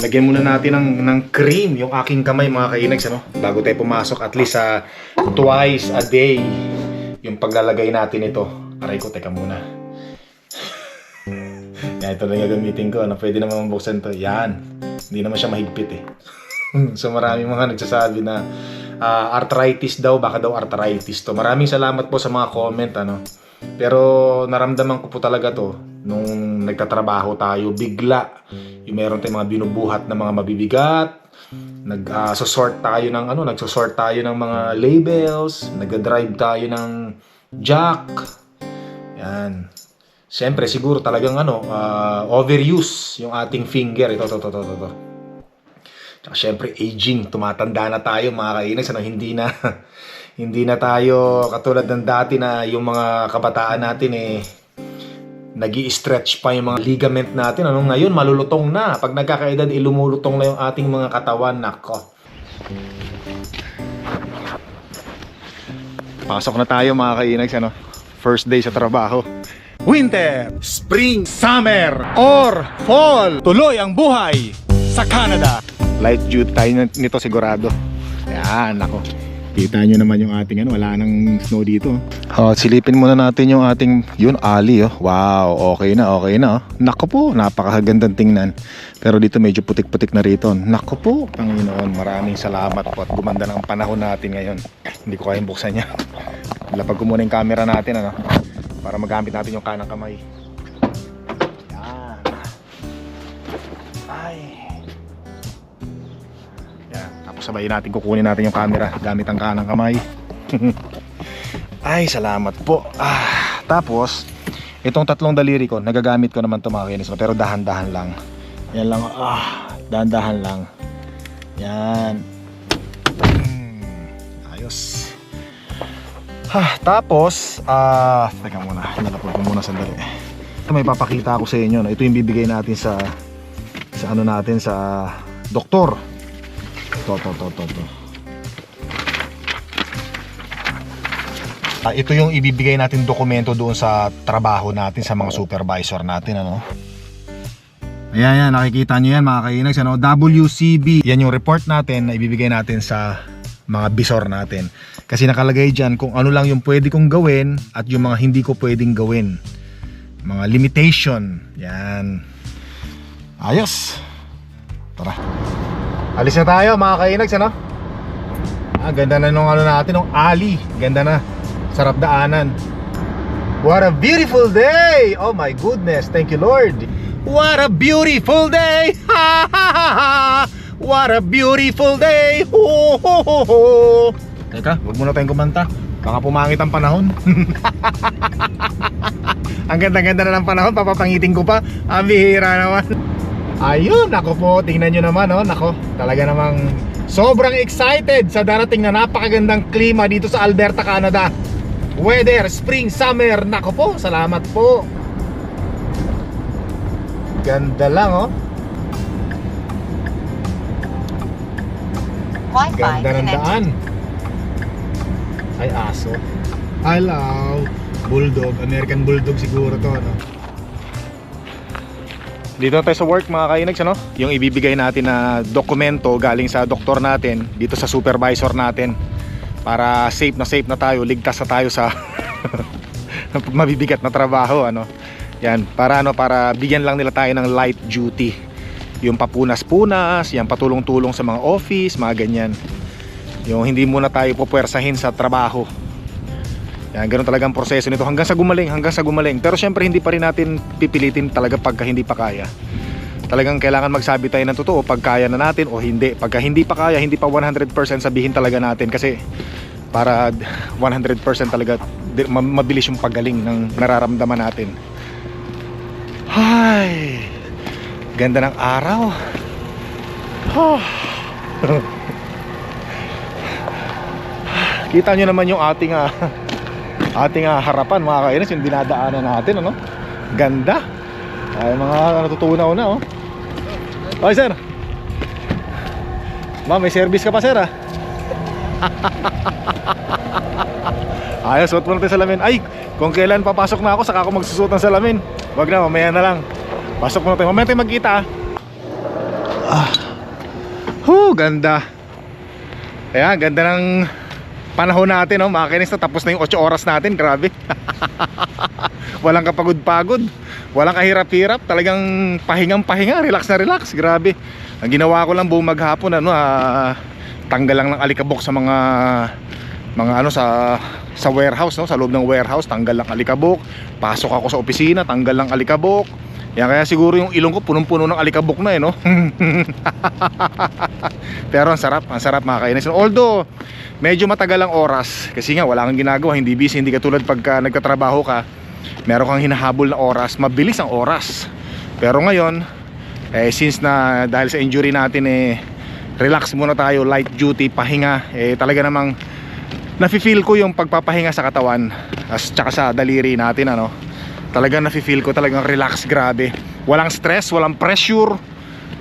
Lagyan muna natin ng, ng cream yung aking kamay mga kainags ano? Bago tayo pumasok at least sa twice a day yung paglalagay natin ito. Aray ko, teka muna. Yan, ito lang gagamitin ko. Ano, pwede naman buksan to. Yan. Hindi naman siya mahigpit eh. so maraming mga nagsasabi na ah, arthritis daw, baka daw arthritis to. Maraming salamat po sa mga comment ano. Pero naramdaman ko po talaga to nung nagtatrabaho tayo bigla. Yung meron tayong mga binubuhat na mga mabibigat, nag ah, tayo ng ano, nagso-sort tayo ng mga labels, nagda-drive tayo ng jack. Yan. Siyempre, siguro talagang ano, ah, overuse yung ating finger. Ito, ito, ito, ito, ito. ito. Tsaka syempre, aging. Tumatanda na tayo, mga kainags. Ano, hindi na, hindi na tayo katulad ng dati na yung mga kabataan natin eh, nag stretch pa yung mga ligament natin. Ano, ngayon, malulutong na. Pag nagkakaedad, ilumulutong na yung ating mga katawan. Nako. Pasok na tayo mga kainags. Ano? First day sa trabaho. Winter, Spring, Summer, or Fall. Tuloy ang buhay sa Canada. Light duty tayo nito sigurado. Yan, nako. Kita nyo naman yung ating ano, wala nang snow dito. Oh, silipin muna natin yung ating, yun, ali oh. Wow, okay na, okay na oh. Nako po, napakagandang tingnan. Pero dito medyo putik-putik na rito. Nako po, Panginoon, maraming salamat po at gumanda ng panahon natin ngayon. Hindi ko kayang buksan niya. Lapag ko muna yung camera natin, ano, para magamit natin yung kanang kamay. Sabay natin kukunin natin yung camera gamit ang kanang kamay. Ay, salamat po. Ah, tapos, itong tatlong daliri ko, nagagamit ko naman ito mga kinis, pero dahan-dahan lang. Yan lang, ah, dahan-dahan lang. Yan. Hmm, ayos. Ha, tapos, ah, teka muna, nalapag ko muna sandali. Ito may papakita ako sa inyo, no? ito yung bibigay natin sa, sa ano natin, sa doktor. Ito, ito, ito, ito, ito. Ah, ito yung ibibigay natin dokumento doon sa trabaho natin sa mga supervisor natin ano. Ayan yan, nakikita nyo yan mga kainags ano, WCB. Yan yung report natin na ibibigay natin sa mga bisor natin. Kasi nakalagay dyan kung ano lang yung pwede kong gawin at yung mga hindi ko pwedeng gawin. Mga limitation. Yan. Ayos. Tara. Alis na tayo mga kainags ano. Ah, ganda na nung ano natin, nung ali. Ganda na. Sarap daanan. What a beautiful day! Oh my goodness, thank you Lord. What a beautiful day! Ha ha ha ha! What a beautiful day! Ho ho ho! Teka, wag muna tayong kumanta. Baka pumangit ang panahon. ang ganda-ganda na ng panahon, papapangitin ko pa. Ang bihira naman. Ayun, nako po, tingnan nyo naman, oh, nako. Talaga namang sobrang excited sa darating na napakagandang klima dito sa Alberta, Canada. Weather, spring, summer, nako po, salamat po. Ganda lang, oh. Wi-Fi Ganda ng daan. Ay, aso. Hello. Bulldog. American Bulldog siguro to, ano? Dito na tayo sa work mga kainags, ano? Yung ibibigay natin na dokumento galing sa doktor natin, dito sa supervisor natin. Para safe na safe na tayo, ligtas na tayo sa mabibigat na trabaho, ano? Yan, para ano, para bigyan lang nila tayo ng light duty. Yung papunas-punas, yan patulong-tulong sa mga office, mga ganyan. Yung hindi muna tayo pupwersahin sa trabaho. Yan, ganun talaga ang proseso nito hanggang sa gumaling, hanggang sa gumaling. Pero syempre hindi pa rin natin pipilitin talaga pagka hindi pa kaya. Talagang kailangan magsabi tayo ng totoo pag kaya na natin o hindi. Pagka hindi pa kaya, hindi pa 100% sabihin talaga natin kasi para 100% talaga mabilis yung paggaling ng nararamdaman natin. Ay, ganda ng araw. Oh. Kita nyo naman yung ating ah, ating ah, harapan mga kainis, yung dinadaanan natin ano. Ganda. Ay mga natutunaw na oh. Okay sir. Ma'am, may service ka pa sir ah. Ayos, suot mo na tayo salamin. Ay, kung kailan papasok na ako, saka ako magsusuot ng salamin. Wag na, mamaya na lang. Pasok mo na tayo. Mamaya tayo magkita ah. Ah. Huh, ganda. Ayan, ganda ng panahon natin, no? Mga kainis na tapos na yung 8 oras natin. Grabe. Walang kapagod-pagod. Walang kahirap-hirap. Talagang pahingang-pahinga. Relax na relax. Grabe. Ang ginawa ko lang buong maghapon, ano, ah, tanggal lang ng alikabok sa mga mga ano sa sa warehouse no sa loob ng warehouse tanggal lang alikabok pasok ako sa opisina tanggal lang alikabok yan kaya siguro yung ilong ko punong-puno ng alikabok na eh no? Pero ang sarap ang sarap mga kainis. Although medyo matagal ang oras kasi nga wala kang ginagawa hindi busy hindi katulad pagka nagtatrabaho ka meron kang hinahabol na oras mabilis ang oras. Pero ngayon eh since na dahil sa injury natin eh relax muna tayo light duty pahinga eh talaga namang nafe-feel ko yung pagpapahinga sa katawan as tsaka sa daliri natin ano talagang nafe-feel ko talagang relax grabe. Walang stress walang pressure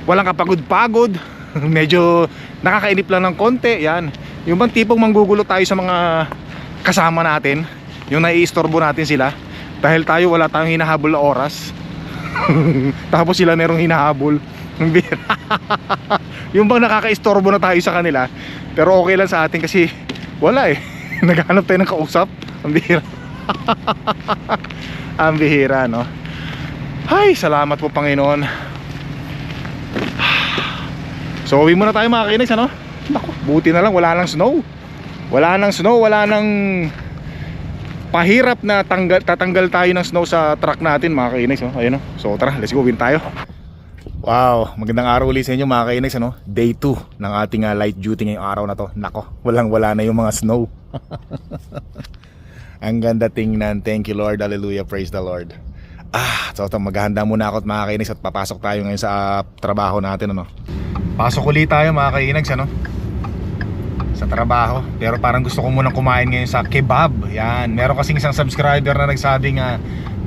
walang kapagod-pagod. Medyo nakakainip lang ng konti yan. Yung bang tipong manggugulo tayo sa mga kasama natin yung naiistorbo natin sila dahil tayo wala tayong hinahabol na oras. Tapos sila merong hinahabol. Yung bang nakakaistorbo na tayo sa kanila pero okay lang sa atin kasi wala eh. Naghanap tayo ng kausap. Ang ang bihira no ay salamat po Panginoon so uwi muna tayo mga kainex ano Naku, buti na lang wala nang snow wala nang snow wala nang pahirap na tanggal, tatanggal tayo ng snow sa truck natin mga kainex no? ayun no? so tara let's go win tayo Wow, magandang araw ulit sa inyo mga kainex ano? Day 2 ng ating uh, light duty ngayong araw na to. Nako, walang wala na yung mga snow. Ang ganda tingnan. Thank you Lord. Hallelujah. Praise the Lord. Ah, so maghahanda muna ako at mga kainex at papasok tayo ngayon sa uh, trabaho natin ano. Pasok ulit tayo mga kainex ano? Sa trabaho. Pero parang gusto ko munang kumain ngayon sa kebab. Yan. Meron kasing isang subscriber na nagsabi nga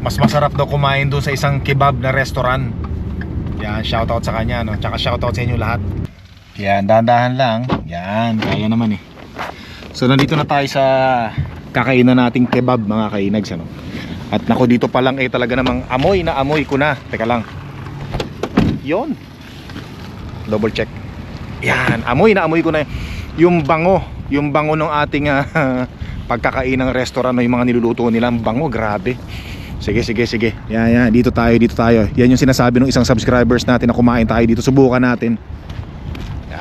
mas masarap daw kumain doon sa isang kebab na restaurant. Yan, shoutout sa kanya, no? Tsaka shoutout sa inyo lahat. Yan, dahan-dahan lang. Yan, kaya naman eh. So, nandito na tayo sa kakainan nating kebab, mga kainags, ano? At nako, dito pa lang eh talaga namang amoy na amoy ko na. Teka lang. Yon. Double check. Yan, amoy na amoy ko na yung bango, yung bango ng ating uh, pagkakain ng restaurant, no? mga niluluto nila, ang bango, grabe. Sige, sige, sige. Yan, yan. Dito tayo, dito tayo. Yan yung sinasabi ng isang subscribers natin na kumain tayo dito. Subukan natin.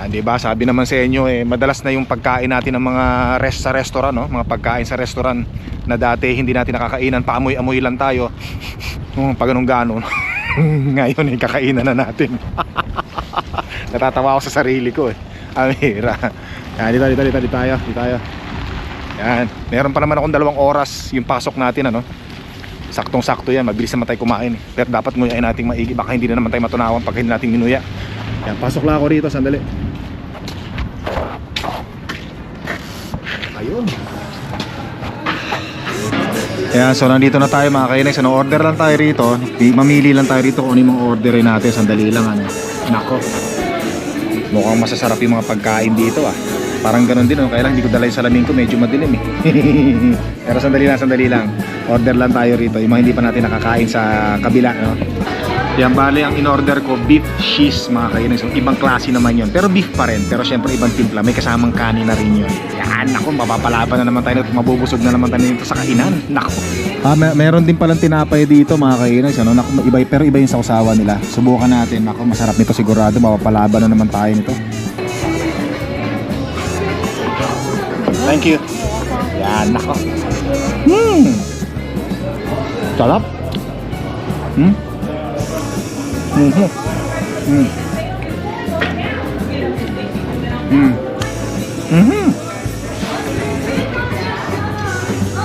Di ba? Sabi naman sa inyo eh, madalas na yung pagkain natin ng mga rest sa restaurant, no? Mga pagkain sa restaurant na dati hindi natin nakakainan, paamoy-amoy lang tayo. Um, pag anong ganon. Ngayon eh, kakainan na natin. Natatawa ako sa sarili ko eh. Amira. Yan, dito, dito, dito, dito tayo, dito tayo. Yan. Meron pa naman akong dalawang oras yung pasok natin, ano? saktong sakto yan mabilis naman tayo kumain eh. pero dapat nguyain natin maigi baka hindi na naman tayo matunawan pag hindi natin minuya yan pasok lang ako rito sandali ayun. Yan so nandito na tayo mga kainex ano order lang tayo rito. Mamili lang tayo rito kung ano yung mga orderin natin. Sandali lang ano. Nako. Mukhang masasarap yung mga pagkain dito ah. Parang ganun din, no? kaya lang hindi ko dala yung salamin ko, medyo madilim eh. Pero sandali lang, sandali lang. Order lang tayo rito, yung mga hindi pa natin nakakain sa kabila, no? Yan, bali ang in-order ko, beef cheese mga kainan. So, ibang klase naman yon Pero beef pa rin, pero syempre ibang timpla. May kasamang kanin na rin yun. Yan, naku, mapapalaban na naman tayo. Mabubusog na naman tayo dito sa kainan. Naku. Ah, may, meron din palang tinapay dito mga kainan. Ano? Naku, iba, pero iba yung sausawa nila. Subukan natin. Naku, masarap nito sigurado. Mapapalaban na naman tayo nito. Thank you. Yan, nako. Hmm. Sarap. Hmm. Hmm. Hmm. Hmm. Hmm.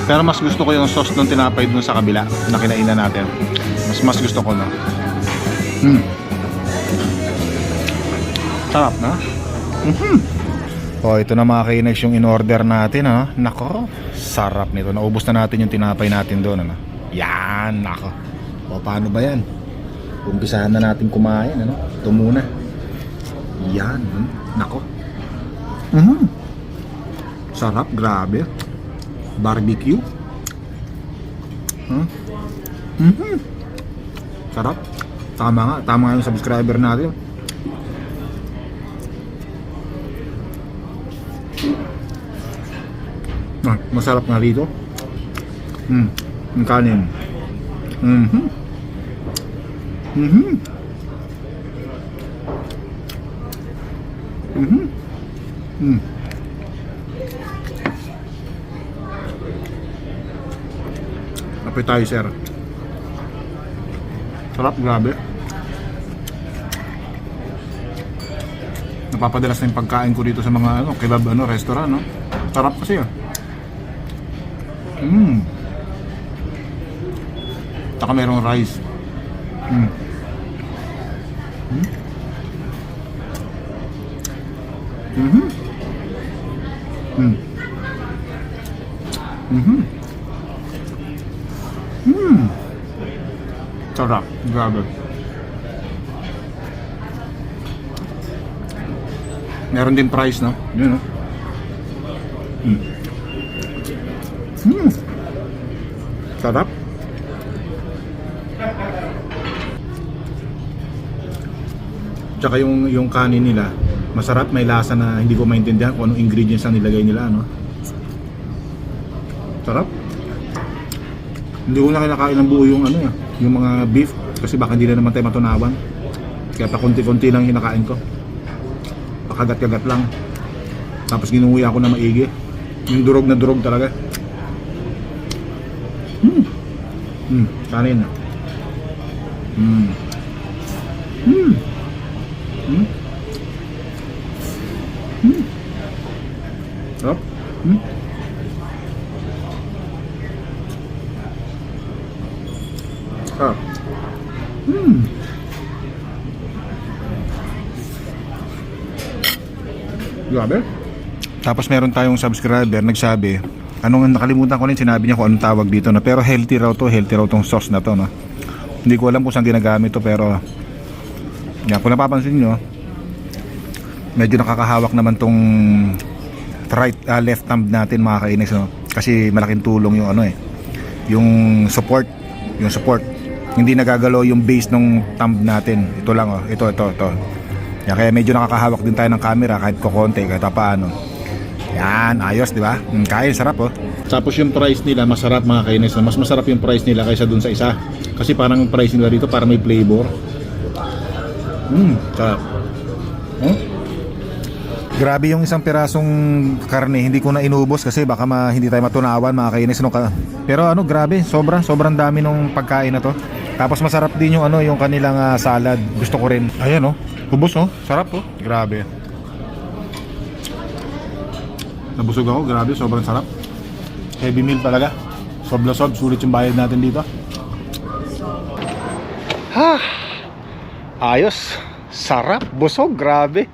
Pero mas gusto ko yung sauce nung tinapay dun sa kabila na kinainan natin. Mas mas gusto ko no. Hmm. Sarap na. Mhm. Oh, ito na mga kainex yung in-order natin ha. Nako, sarap nito. Naubos na natin yung tinapay natin doon ano. Yan, nako. O paano ba yan? Umpisahan na natin kumain, ano? Ito muna. Yan, hmm? nako. Mm -hmm. Sarap, grabe. Barbecue. Hmm? Mm -hmm. Sarap. Tama nga, tama nga yung subscriber natin. Ah, masarap nga rito. Mm, ang kanin. Mm-hmm. Mhm. Mhm. Mm. Appetizer. Sarap, grabe. Napapadalas na yung pagkain ko dito sa mga ano, kebab ano, restaurant, no? Sarap kasi ah. Mmm. Taka merong rice. Mm. Mm. Mhm. Mm. Mhm. Mm. Sarap. Grabe. Meron din price, no? Yun, no? Mm. Mm. Sarap. Tsaka yung, yung kanin nila, masarap, may lasa na hindi ko maintindihan kung anong ingredients ang nilagay nila, no? Sarap. Hindi ko na kinakain ng buo yung ano eh, yung mga beef kasi baka hindi na naman tayo matunawan. Kaya pa konti-konti lang kinakain ko. Pakagat-kagat lang. Tapos ginuwi ako na maigi. Yung durog na durog talaga. Hmm. Hmm, kanin. Hmm. Hmm. Hmm. Hmm. Sarap. Hmm. Sarap. Hmm. Grabe. Tapos meron tayong subscriber nagsabi, anong nakalimutan ko rin sinabi niya kung anong tawag dito na pero healthy raw to, healthy raw tong sauce na to no. Hindi ko alam kung saan ginagamit to pero yan, kung napapansin nyo medyo nakakahawak naman tong right ah, left thumb natin mga kainis no? kasi malaking tulong yung ano eh yung support yung support hindi nagagalaw yung base ng thumb natin. Ito lang oh. Ito ito ito. Yan, kaya medyo nakakahawak din tayo ng camera kahit kukonti kahit paano yan ayos di ba? Mm, kaya sarap oh. Tapos yung price nila masarap mga kainis. Mas masarap yung price nila kaysa dun sa isa. Kasi parang yung price nila dito para may flavor. Mm sarap. Hmm? Grabe yung isang pirasong karne, hindi ko na inubos kasi baka ma, hindi tayo matunawan mga kainis no ka. Pero ano, grabe, sobra, sobrang dami nung pagkain na to. Tapos masarap din yung ano, yung kanilang ah, salad. Gusto ko rin. Ayan oh, ubos oh, sarap oh. Grabe. Nabusog ako, grabe, sobrang sarap. Heavy meal talaga. Sobra sob, sulit yung bayad natin dito. Ha! Ayos. Sarap, busog, grabe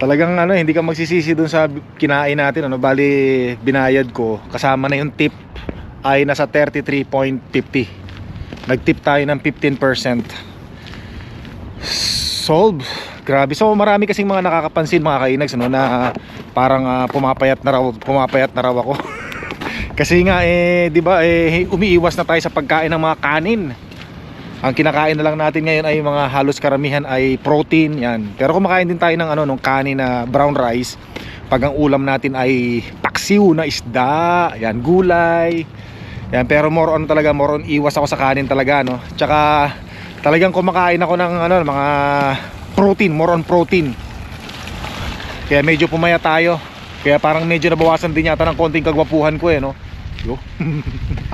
talagang ano hindi ka magsisisi dun sa kinain natin ano bali binayad ko kasama na yung tip ay nasa 33.50 nagtip tayo ng 15% solve grabe so marami kasing mga nakakapansin mga kainags ano, na parang ah, pumapayat na raw pumapayat na raw ako kasi nga eh di ba eh umiiwas na tayo sa pagkain ng mga kanin ang kinakain na lang natin ngayon ay mga halos karamihan ay protein yan. Pero kumakain din tayo ng ano nung kanin na brown rice. Pag ang ulam natin ay paksiw na isda, yan gulay. Yan pero more on talaga more on iwas ako sa kanin talaga no. Tsaka talagang kumakain ako ng ano mga protein, more on protein. Kaya medyo pumaya tayo. Kaya parang medyo nabawasan din yata ng konting kagwapuhan ko eh no. Yo.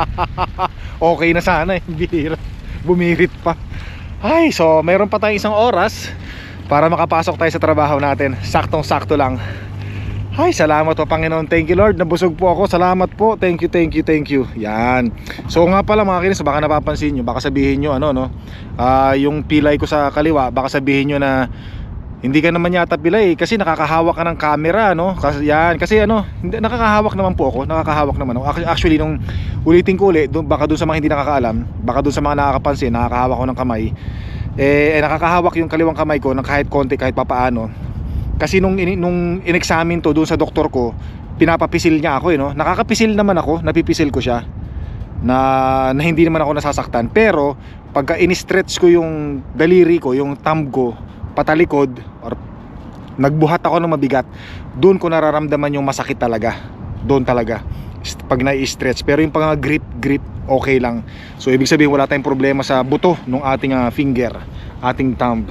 okay na sana eh. Bihira bumirit pa ay so meron pa tayong isang oras para makapasok tayo sa trabaho natin saktong sakto lang ay salamat po Panginoon. Thank you Lord. Nabusog po ako. Salamat po. Thank you thank you thank you. Yan. So nga pala mga kinis baka napapansin nyo baka sabihin nyo ano no? Ah, yung pilay ko sa kaliwa baka sabihin nyo na hindi ka naman yata pilay kasi nakakahawak ka ng camera no? Kasi yan. Kasi ano hindi, nakakahawak naman po ako. Nakakahawak naman ako. Ac- actually nung ulitin ko ulit dun, baka doon sa mga hindi nakakaalam baka doon sa mga nakakapansin nakakahawak ko ng kamay. Eh, eh nakakahawak yung kaliwang kamay ko ng kahit konti kahit papaano kasi nung ini- nung inexamine to doon sa doktor ko pinapapisil niya ako eh no nakakapisil naman ako napipisil ko siya na, na hindi naman ako nasasaktan pero pagka in-stretch ko yung daliri ko yung thumb ko patalikod or nagbuhat ako ng mabigat, doon ko nararamdaman yung masakit talaga. Doon talaga. Pag nai-stretch. Pero yung pang grip, grip, okay lang. So, ibig sabihin, wala tayong problema sa buto ng ating ah, finger, ating thumb.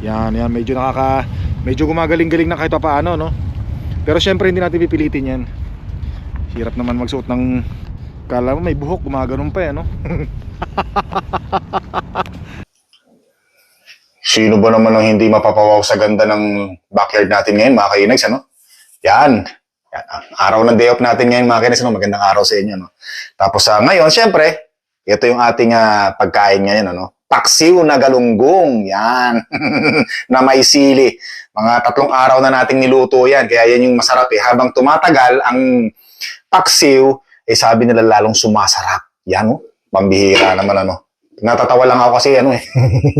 Yan, yan. Medyo nakaka... Medyo gumagaling-galing na kahit pa paano, no? Pero syempre, hindi natin pipilitin yan. Hirap naman magsuot ng... Kala mo may buhok, gumaganon pa, eh, no? Sino ba naman ang hindi mapapawaw sa ganda ng backyard natin ngayon, mga kainags, ano? Yan. Yan. Araw ng day off natin ngayon, mga kainags, ano? Magandang araw sa inyo, no? Tapos sa ngayon, syempre, ito yung ating ah, pagkain ngayon, ano? Paksiw na galunggong. Yan. na may sili. Mga tatlong araw na nating niluto yan. Kaya yan yung masarap eh. Habang tumatagal, ang paksiw, eh sabi nila lalong sumasarap. Yan, oh. Pambihira naman, ano? Natatawa lang ako kasi ano eh.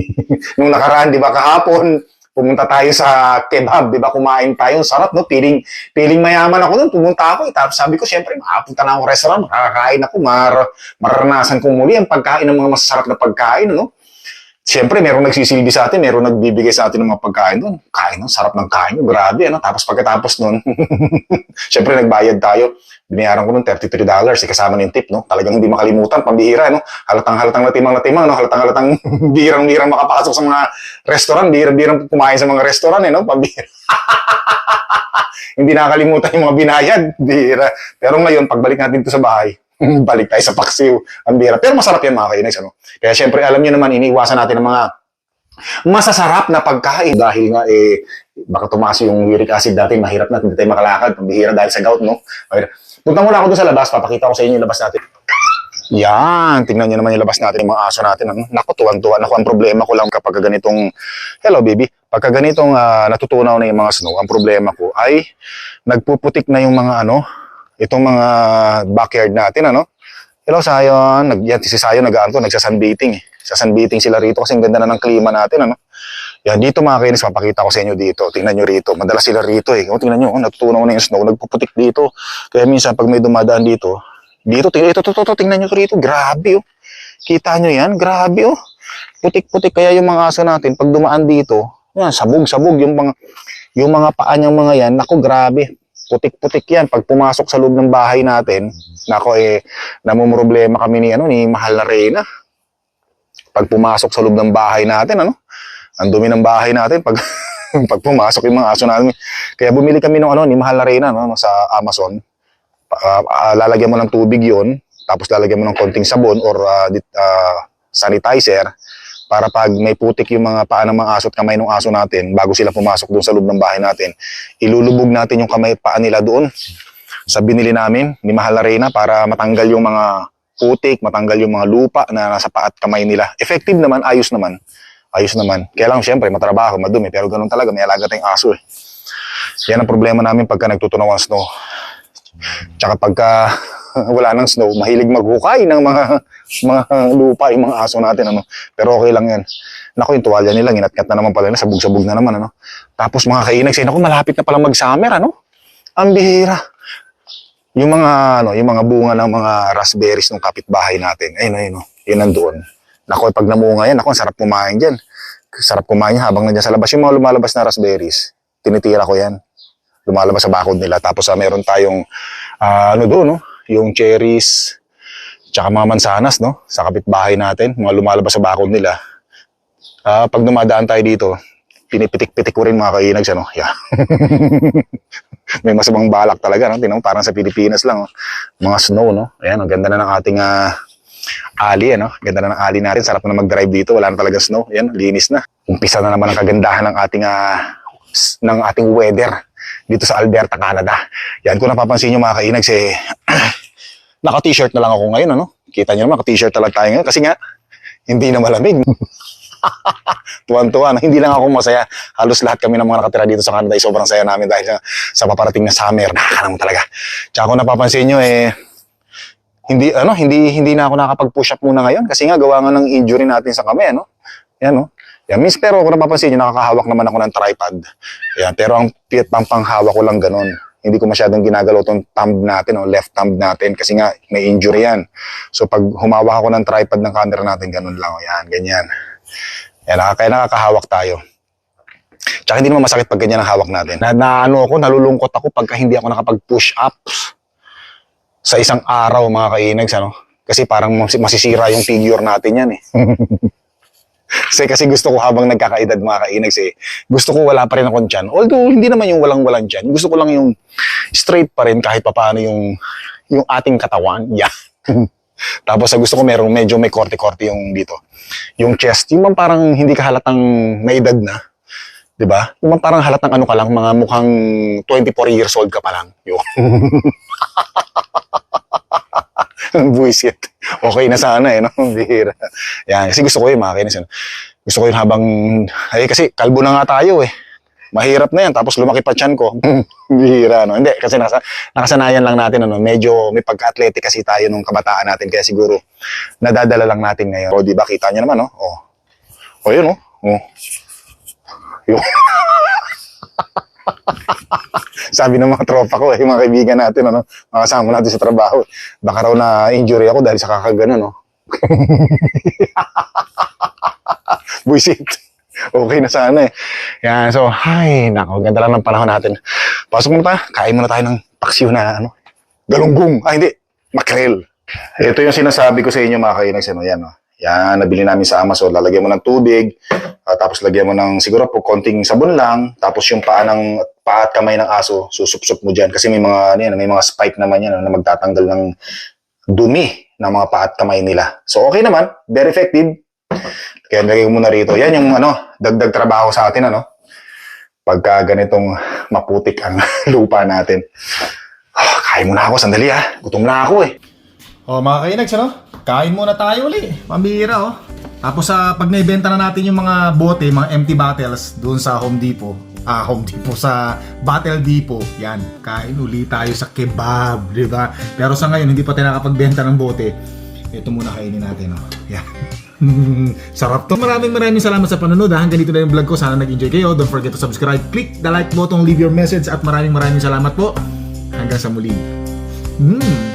Nung nakaraan, di ba, kahapon, pumunta tayo sa kebab, di ba, kumain tayo. Sarap, no? Piling, piling mayaman ako doon. Pumunta ako. Eh. Tapos sabi ko, syempre, makapunta na ako restaurant. Makakain ako. Mar maranasan ko muli ang pagkain ng mga masasarap na pagkain, no? Siyempre, meron nagsisilbi sa atin, meron nagbibigay sa atin ng mga pagkain doon. Kain, no? Sarap ng kain. Grabe, ano? Tapos pagkatapos noon, siyempre, nagbayad tayo. Binayaran ko noon $33, eh, kasama yung tip, no? Talagang hindi makalimutan, pambihira, no? Halatang-halatang latimang-latimang, no? Halatang-halatang birang-birang makapasok sa mga restaurant, birang-birang kumain sa mga restaurant, eh, no? Pambihira. hindi nakakalimutan yung mga binayad, bihira. Pero ngayon, pagbalik natin to sa bahay, balik tayo sa paksiw, ang bihira. Pero masarap yan, mga kainis, ano? Kaya syempre, alam niyo naman, iniiwasan natin ng mga masasarap na pagkain dahil nga eh baka tumaas yung uric acid natin mahirap na hindi tayo makalakad pambihira dahil sa gout no Mahirap. punta muna ako doon sa labas papakita ko sa inyo yung labas natin yan, tingnan niyo naman yung labas natin, yung mga aso natin. Ano? Naku, tuwan-tuwa. Naku, ang problema ko lang kapag ganitong, hello baby, pagka ganitong ah, natutunaw na yung mga snow, ang problema ko ay nagpuputik na yung mga ano, itong mga backyard natin, ano? Hello, Sayon. Nag, yan, si Sayon nag-ano, nagsa-sunbathing. Eh. Sa sunbathing sila rito kasi ang ganda na ng klima natin, ano? Yan, dito mga kainis, mapakita ko sa inyo dito. Tingnan nyo rito. Madalas sila rito eh. O, tingnan nyo, oh, natutunaw na yung snow. Nagpuputik dito. Kaya minsan, pag may dumadaan dito, dito, tingnan, ito, ito, ito, tingnan nyo to rito. Grabe, oh. Kita nyo yan? Grabe, oh. Putik-putik. Kaya yung mga aso natin, pag dumaan dito, yan, sabog-sabog. Yung mga, yung mga paa niyang mga yan, naku, grabe. Putik-putik yan. Pag pumasok sa loob ng bahay natin, nako eh, namumroblema kami ni, ano, ni Mahal na Reyna. Pag pumasok sa loob ng bahay natin, ano, ang dumi ng bahay natin pag pag pumasok yung mga aso namin. Kaya bumili kami ng ano, ni Mahal na Reyna, no, sa Amazon. Ah, lalagyan mo ng tubig yon tapos lalagyan mo ng konting sabon or dit- ah, sanitizer para pag may putik yung mga paa ng mga aso at kamay ng aso natin, bago sila pumasok doon sa loob ng bahay natin, ilulubog natin yung kamay paa nila doon sa binili namin ni Mahal na para matanggal yung mga putik, matanggal yung mga lupa na nasa paa at kamay nila. Effective naman, ayos naman. Ayos naman. Kaya lang, syempre, matrabaho, madumi, pero ganun talaga, may alaga tayong aso eh. Yan ang problema namin pagka nagtutunaw ang snow. Tsaka pagka wala ng snow, mahilig maghukay ng mga mga lupa yung mga aso natin ano. Pero okay lang 'yan. Nako yung tuwalya nila ginatkat na naman pala na sabog-sabog na naman ano. Tapos mga kainag say nako malapit na pala mag-summer ano. Ang bihira. Yung mga ano, yung mga bunga ng mga raspberries ng kapitbahay natin. Ayun ayun oh. Yun nandoon. Nako pag namunga yan, nako sarap kumain diyan. Sarap kumain yan habang nandiyan sa labas yung mga lumalabas na raspberries. Tinitira ko yan lumalabas sa bakod nila. Tapos ah, meron tayong ah, ano doon, no? yung cherries, tsaka mga mansanas, no? Sa kapitbahay natin, mga lumalabas sa bakod nila. Ah, pag dumadaan tayo dito, pinipitik-pitik ko rin mga kainags, ano? Yeah. May masamang balak talaga, no? Tinong parang sa Pilipinas lang, oh. Mga snow, no? Ayan, ang ganda na ng ating ah, ali, ano? Ganda na ng ali natin. Sarap na mag-drive dito. Wala na talaga snow. Ayan, linis na. Umpisa na naman ang kagandahan ng ating s- ng ating weather dito sa Alberta, Canada. Yan, kung napapansin nyo mga kainags, eh, naka-t-shirt na lang ako ngayon, ano? Kita nyo naman, naka-t-shirt na lang tayo ngayon kasi nga, hindi na malamig. Tuwan-tuwa, na hindi lang ako masaya. Halos lahat kami ng mga nakatira dito sa Canada ay sobrang saya namin dahil sa, sa paparating na summer. Nakakanam talaga. Tsaka kung napapansin nyo, eh, hindi ano hindi hindi na ako nakapag-push up muna ngayon kasi nga gawa nga ng injury natin sa kamay ano yan no yan miss pero kung napapansin niyo nakakahawak naman ako ng tripod yan pero ang pang panghawak ko lang ganun hindi ko masyadong ginagalaw tong thumb natin o left thumb natin kasi nga may injury yan so pag humawak ako ng tripod ng camera natin ganun lang o yan ganyan yan kaya nakakahawak tayo Tsaka hindi naman masakit pag ganyan ang hawak natin. Na, na ano ako, nalulungkot ako pagka hindi ako nakapag-push ups sa isang araw mga kainags, ano? Kasi parang mas- masisira yung figure natin yan eh. kasi, kasi gusto ko habang nagkakaedad mga kainags eh, gusto ko wala pa rin akong tiyan. Although hindi naman yung walang-walang tiyan. Gusto ko lang yung straight pa rin kahit papaano yung, yung ating katawan. Yeah. Tapos gusto ko merong medyo may korte-korte yung dito. Yung chest, yung parang hindi ka halatang may edad na. 'Di ba? Yung parang halatang ano ka lang, mga mukhang 24 years old ka pa lang. Yung Buisit. Okay na sana eh, no? Bihira. Yan, kasi gusto ko yun, mga kinis. ano. Gusto ko yun habang, ay kasi kalbo na nga tayo eh. Mahirap na yan, tapos lumaki pa tiyan ko. Bihira, no? Hindi, kasi nakasa, nakasanayan lang natin, ano, medyo may pagka-athletic kasi tayo nung kabataan natin, kaya siguro nadadala lang natin ngayon. O, di ba, kita nyo naman, no? O, o yun, no? O. Yung... Sabi ng mga tropa ko, eh, mga kaibigan natin, ano, mga kasama natin sa trabaho, baka raw na injury ako dahil sa kakagano, no? Buisit. Okay na sana eh. Yan, so, ay, nako, ganda lang ng panahon natin. Pasok muna tayo, kain muna tayo ng paksiw na, ano, galunggong. Ay, hindi, makrel. Ito yung sinasabi ko sa inyo, mga kainags, ano, yan, no? Yan, nabili namin sa Amazon. Lalagyan mo ng tubig, ah, tapos lagyan mo ng siguro po konting sabon lang, tapos yung paa ng paa at kamay ng aso, susupsup mo diyan kasi may mga ano yan, may mga spike naman yan ano, na magtatanggal ng dumi ng mga paa at kamay nila. So okay naman, very effective. Kaya lagay ko muna rito. Yan yung ano, dagdag trabaho sa atin ano. Pagka ganitong maputik ang lupa natin. Ah, kain muna ako, sandali ah. Gutom na ako eh. O mga kainags, ano? Kain muna tayo uli. Pambira, oh. Tapos sa pag naibenta na natin yung mga bote, mga empty bottles doon sa Home Depot. Ah, Home Depot sa Battle Depot. Yan, kain uli tayo sa kebab, di ba? Pero sa ngayon hindi pa tayo nakapagbenta ng bote. Ito muna kainin natin, oh. Yan. Sarap to. Maraming maraming salamat sa panonood. ha. Hanggang dito na yung vlog ko. Sana nag-enjoy kayo. Don't forget to subscribe. Click the like button, leave your message at maraming maraming salamat po. Hanggang sa muli. Mm.